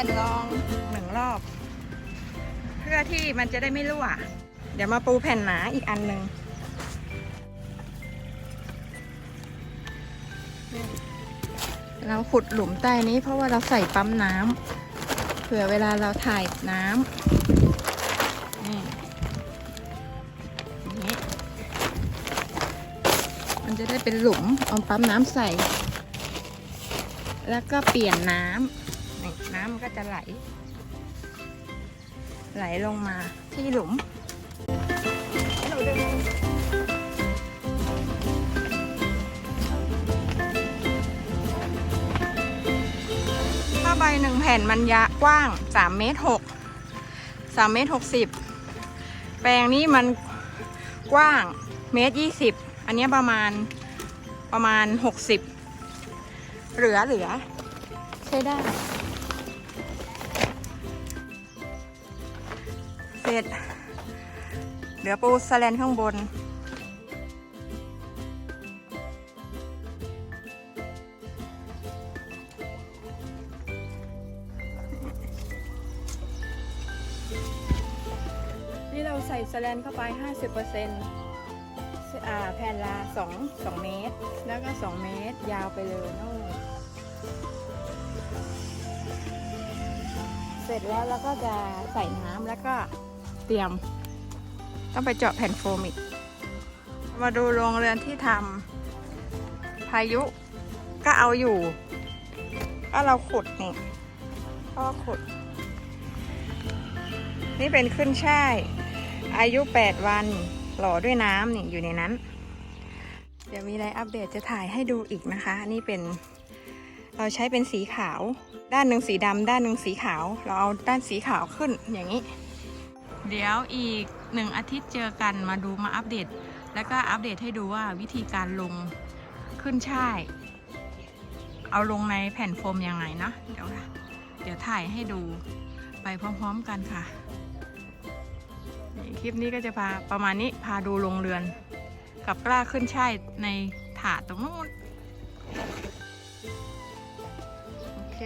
ผ่นรองหนึ่งรอบ เพื่อที่มันจะได้ไม่รั่ว เดี๋ยวมาปูแผ่นหนาอีกอันหนึ่งเราขุดหลุมใต้นี้เพราะว่าเราใส่ปั๊มน้ำเผื่อเวลาเราถ่ายน้ำนี่นี้มันจะได้เป็นหลุมเอาปั๊มน้ำใส่ แล้วก็เปลี่ยนน้ำ นี่น้ำมันก็จะไหล ไหลลงมาที่หลุมหนูดึงผ้าใบหนึ่งแผ่นมันยะกว้าง3เมตร6 3เมตร60แปลงนี้มันกว้างเมตร20อันนี้ประมาณประมาณ60เหลือเหลือ ใช้ได้ เสร็จเหลือปูสแลนข้างบน นี่เราใส่สแลนเข้าไป 50%อ่าแผ่นละ2 2 เมตร แล้วก็ 2 เมตร ยาวไปเลยโน่นเสร็จแล้วเราก็จะใส่น้ำแล้วก็ เตรียม ต้องไปเจาะแผ่นโฟมอีก มาดูโรงเรือนที่ทำพายุก็เอาอยู่ ก็เราขุดนี่ก็ขุด นี่เป็นขึ้นช่าย อายุ 8 วันหล่อด้วยน้ำนี่อยู่ในนั้น เดี๋ยวมีอะไรอัปเดตจะถ่ายให้ดูอีกนะคะ นี่เป็นเราใช้เป็นสีขาว ด้านหนึ่งสีดำด้านหนึ่งสีขาว เราเอาด้านสีขาวขึ้นอย่างนี้ เดี๋ยวอีกหนึ่งอาทิตย์เจอกันมาดูมาอัปเดต แล้วก็อัปเดตให้ดูว่าวิธีการลงขึ้นช่าย เอาลงในแผ่นโฟมยังไงนะเดี๋ยวเดี๋ยวถ่ายให้ดูไปพร้อมๆกันค่ะคลิปนี้ก็จะพาประมาณนี้พาดูโรงเรือน กับกล้าขึ้นช่ายในถาดตรงนู้นโอเค